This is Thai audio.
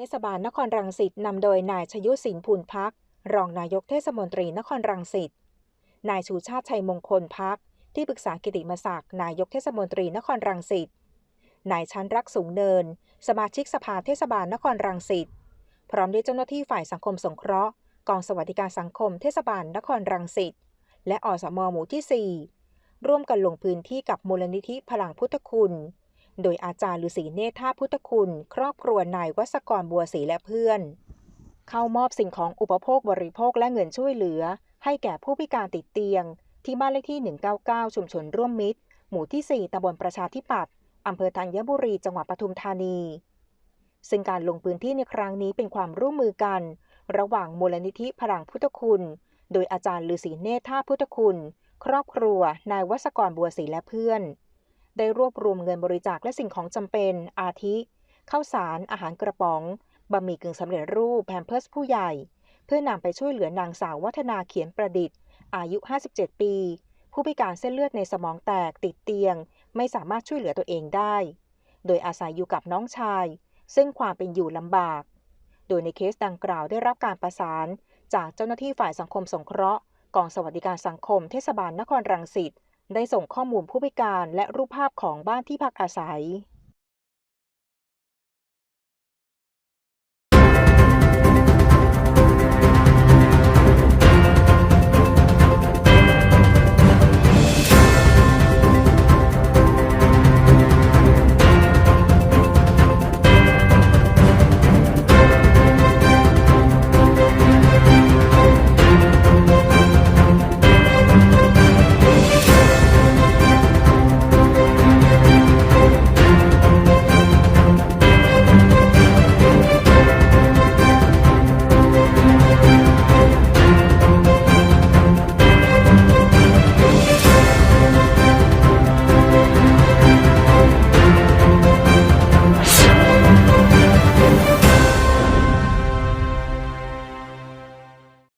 เทศบาลนครรังสิตนำโดยนายชยุสินพูนพัก รองนายกเทศมนตรีนครรังสิตนายชูชาติชัยมงคลพัก ที่ปรึกษากิติมศักดิ์นายกเทศมนตรีนครรังสิตนายชั้นรักสูงเนิน สมาชิกสภาเทศบาลนครรังสิตพร้อมด้วยเจ้าหน้าที่ฝ่ายสังคมสงเคราะห์กองสวัสดิการสังคมเทศบาลนครรังสิตและอสมหมู่ที่ 4 ร่วมกันลงพื้นที่กับมูลนิธิพลังพุทธคุณ โดยอาจารย์ฤาษีเนธท่าพุทธคุณ ครอบครัวนายวัศกรบัวศรีและเพื่อน เข้ามอบสิ่งของอุปโภคบริโภคและเงินช่วยเหลือ ให้แก่ผู้พิการติดเตียง ที่บ้านเลขที่ 199 ชุมชนร่วมมิตร หมู่ที่ 4ตำบลประชาธิปัตย์อำเภอธัญบุรีจังหวัดปทุมธานี ซึ่งการลงพื้นที่ในครั้งนี้เป็นความร่วมมือกัน ระหว่างมูลนิธิพลังพุทธคุณ โดยอาจารย์ฤาษีเนธท่าพุทธคุณ ครอบครัวนายวัศกรบัวศรีและเพื่อน ได้รวบรวมเงินบริจาคและสิ่งของจำเป็น อาทิ ข้าวสาร อาหารกระป๋อง บะหมี่กึ่งสำเร็จรูปแพมเพิร์สผู้ใหญ่ เพื่อนำไปช่วยเหลือนางสาววัฒนาเขียนประดิษฐ์ อายุ 57 ปี ผู้พิการเส้นเลือดในสมองแตกติดเตียง ไม่สามารถช่วยเหลือตัวเองได้ โดยอาศัยอยู่กับน้องชาย ซึ่งความเป็นอยู่ลำบาก โดยในเคสดังกล่าวได้รับการประสาน จากเจ้าหน้าที่ฝ่ายสังคมสงเคราะห์กองสวัสดิการสังคมเทศบาลนครรังสิต ได้ส่งข้อมูลผู้พิการและรูปภาพของบ้านที่พักอาศัย